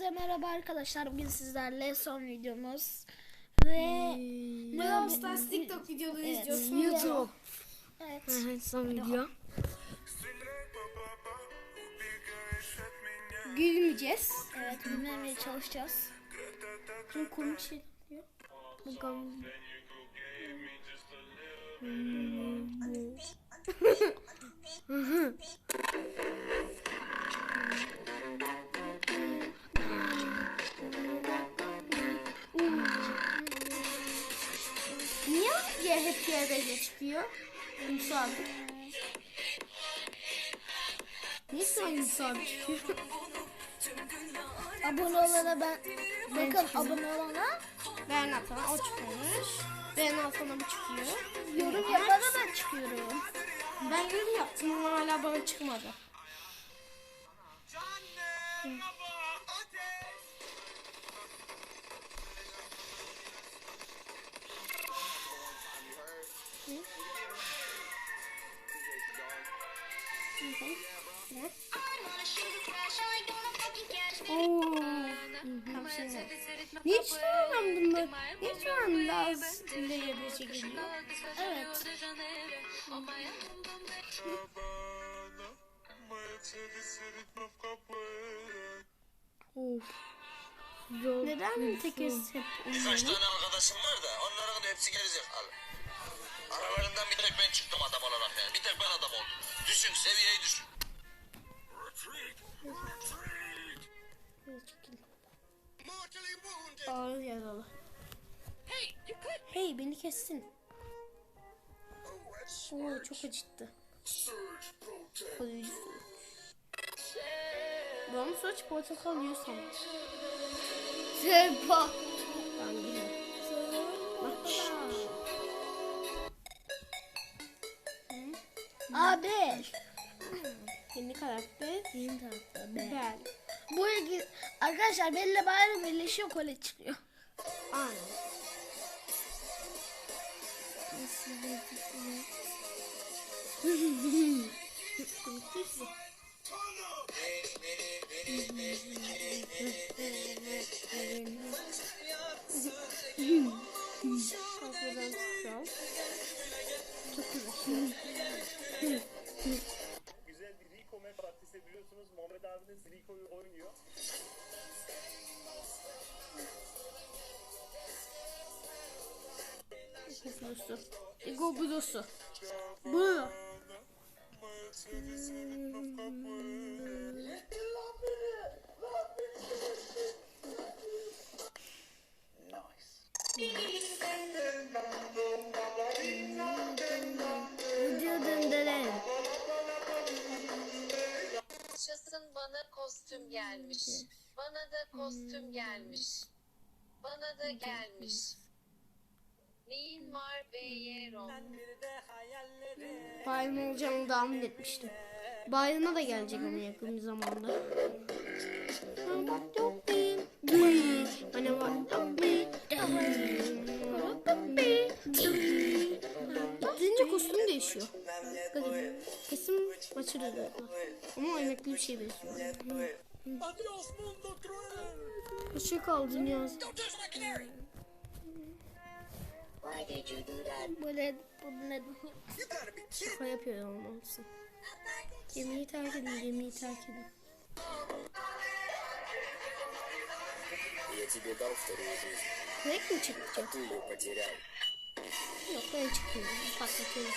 Herkese merhaba arkadaşlar. Bugün sizlerle son videomuz. Ve Brawl Stars TikTok videoları Evet, izliyorsun. YouTube. Evet. Evet son video. Gülmeyeceğiz. Evet, dinlemeye çalışacağız. Çünkü komik şey. Bakalım. Niye çıkıyor? Abone olana ben bakın abone olana Ben atana o çıkıyormuş. Ben atana bu çıkıyor. yorum yapana ben çıkıyorum. Ben yorum yaptım ama hala bana çıkmadı. Ne? Oo. Tam şey ne? Niye çıkamam bunları? Niye şu an Laz ile bir şey geliyor? Evet. Of. Zor. Neden tekez hep Birkaç tane arkadaşım var da onların da hepsi gerizekalı. Aralarından bir tek ben çıktım adam olarak yani. Bir tek ben adam oldum. Düşün seviyeyi düşün. Ağır yaralı. Hey beni kessin. Oo çok acıttı. Koruyucu. Bana saç portakal yiyor sanırım. Sepa. Ben biliyorum. Bak. Abi. Yeni karakter. Yeni be. Ben. Bu ilgi arkadaşlar belli bayram birleşiyor kole çıkıyor. Aynen. Kapıdan Kuzusu. Ego kuzusu. Bu. Yaşasın bana kostüm gelmiş. Bana da kostüm gelmiş. Bana da gelmiş. Neyin var Beyeron? Bayram olacağını tahmin etmiştim. Bayrama da gelecek ama yakın bir zamanda. Gidince kostüm değişiyor. Kesin maçı da. Ama emekli bir şey benziyor. Hoşça kal dünyası Böyle bunu Şaka yapıyor olmalısın. Gemiyi terk edin, gemiyi terk edin. Я тебе дал вторую жизнь. Direkt mi çıkacak? Ты ее потерял. Yok ben çıkmıyorum. Patlatıyorum.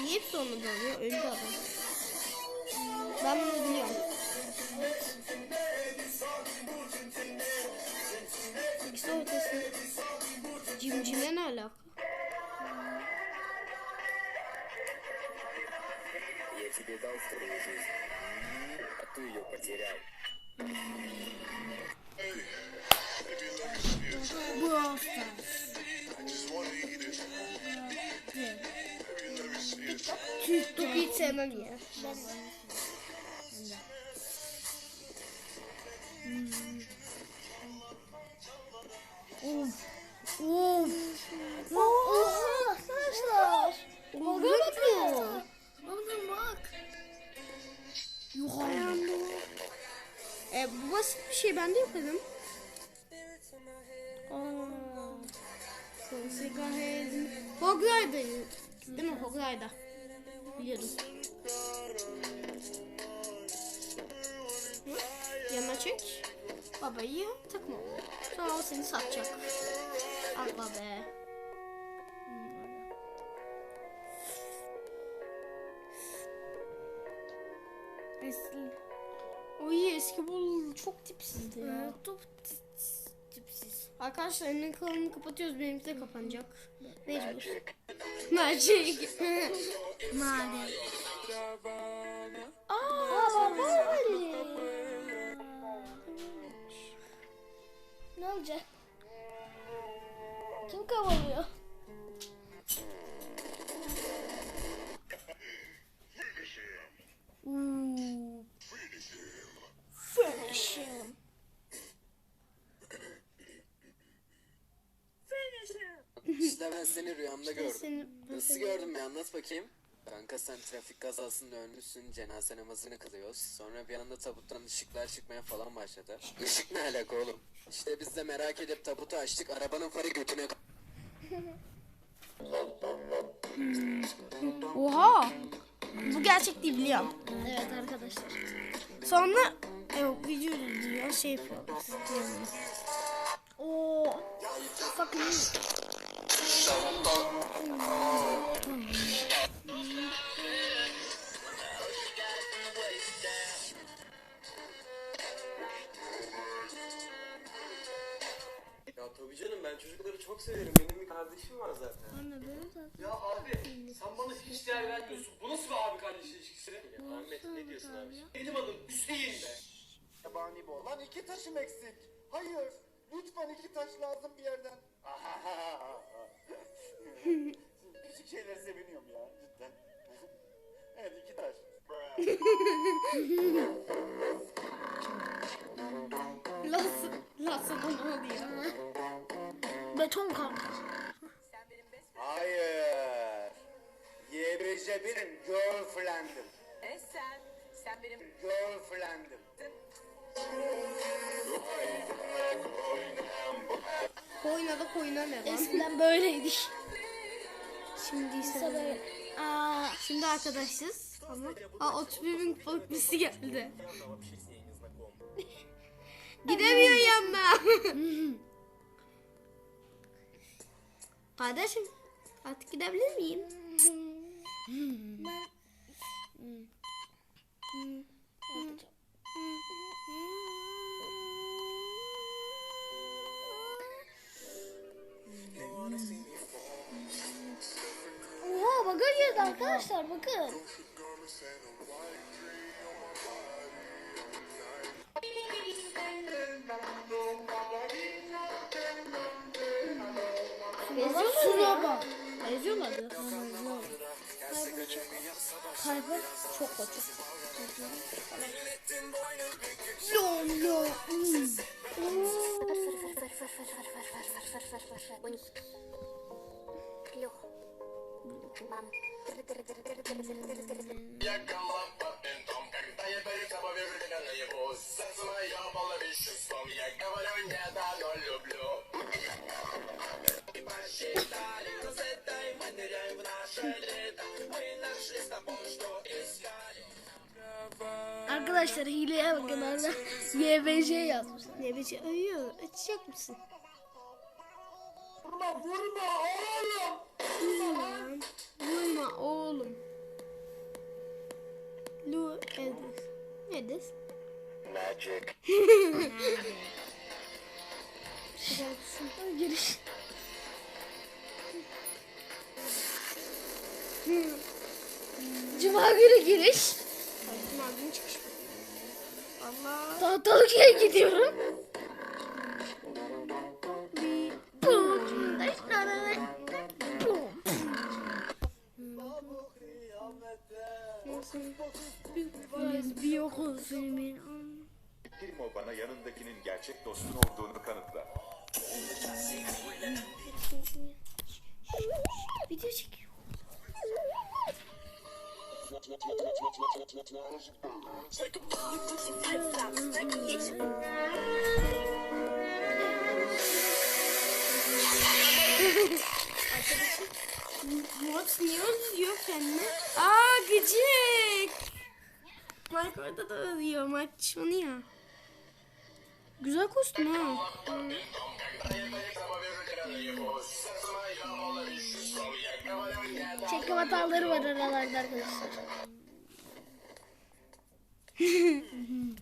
Niye hepsi onda oluyor? Öldü adam. Ben bunu biliyorum. Cimcime ne alaka? Я тебе дал вторую жизнь. А ты ее потерял. Hiç sevmem Mu? Bakın bak. Yuh E, bu basit bir şey ben de yaparım. Aa. Sega Head. Hogray'da değil mi? Hogray'da. Biliyordum. Yana çek. Babayı takma. Sonra o seni satacak. Atla be. Top tipsiz. Arkadaşlar önünün kanalını kapatıyoruz. Benimki de kapanacak. Mecbur. Magic. Madem. Aa baba Ali. Ne olacak? Kim kavalıyor? Ben seni rüyamda gördüm. Seni, Nasıl gördün bir anlat bakayım. Kanka sen trafik kazasında ölmüşsün, cenaze namazını kılıyoruz. Sonra bir anda tabuttan ışıklar çıkmaya falan başladı. Işık ne alaka oğlum? İşte biz de merak edip tabutu açtık, arabanın farı götüne... Oha. Bu gerçek değil biliyorum. Evet arkadaşlar. Sonra evet, video diyor şey yapıyorlar. Oo. Fucking Ya tabii canım ben çocukları çok severim. Benim bir kardeşim var zaten. Ya abi sen bana hiç değer vermiyorsun. Bu nasıl bir abi kardeş ilişkisi? Ya Ahmet ne diyorsun abi? Benim adım Hüseyin be. Yabani bu. Lan iki taşım eksik. Hayır. Lütfen iki taş lazım bir yerden. Küçük şeyleri seviniyorum ya cidden. evet iki taş. Nasıl, nasıl bunu oluyor? beton kanka. Hayır. YBC benim girlfriend'im. E sen, sen benim Girlfriend'im. Koyuna da koyuna ne lan? Eskiden böyleydik. Şimdi ise böyle. Aa. Şimdi arkadaşız. Ama Aa 31 bin birisi geldi. Gidemiyor yanına. Kardeşim artık gidebilir miyim? Oha arkadaşlar bakın. Şuraya bak. Eziyorlardı. Kalbi çok kötü. Lo lo. Arkadaşlar hileye bakın orada YBJ yazmışlar. Biçim ayıyor? Açacak mısın? Vurma vurma oğlum. Vurma oğlum. Lu Edis. Edis. Magic. Giriş. Cuma günü giriş. Mardin çıkış. Allah. Tahtalıkaya gidiyorum. Biz bir okul filmin. Primo bana yanındakinin gerçek dostun olduğunu kanıtla. Video çekiyor. Kendini? Aa gıcık. Mike orada da özlüyor. Mike dışlanıyor. Güzel kostüm ha. Çekim hataları var aralarda arkadaşlar.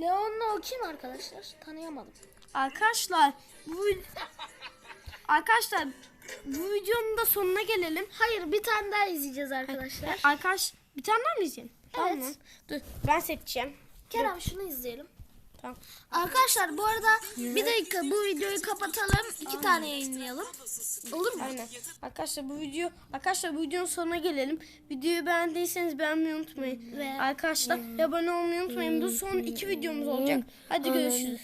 Leon'la o kim arkadaşlar? Tanıyamadım. Arkadaşlar bu Arkadaşlar bu videonun da sonuna gelelim. Hayır bir tane daha izleyeceğiz arkadaşlar. Arkadaş bir tane daha mı izleyelim? Tamam Evet. mı? Dur ben seçeceğim. Kerem şunu izleyelim. Tamam. Arkadaşlar bu arada bir dakika bu videoyu kapatalım. iki tane yayınlayalım. Olur mu? Aynen. Arkadaşlar bu video arkadaşlar bu videonun sonuna gelelim. Videoyu beğendiyseniz beğenmeyi unutmayın. Ve- Arkadaşlar abone olmayı unutmayın. Bu son iki videomuz olacak. Hadi görüşürüz.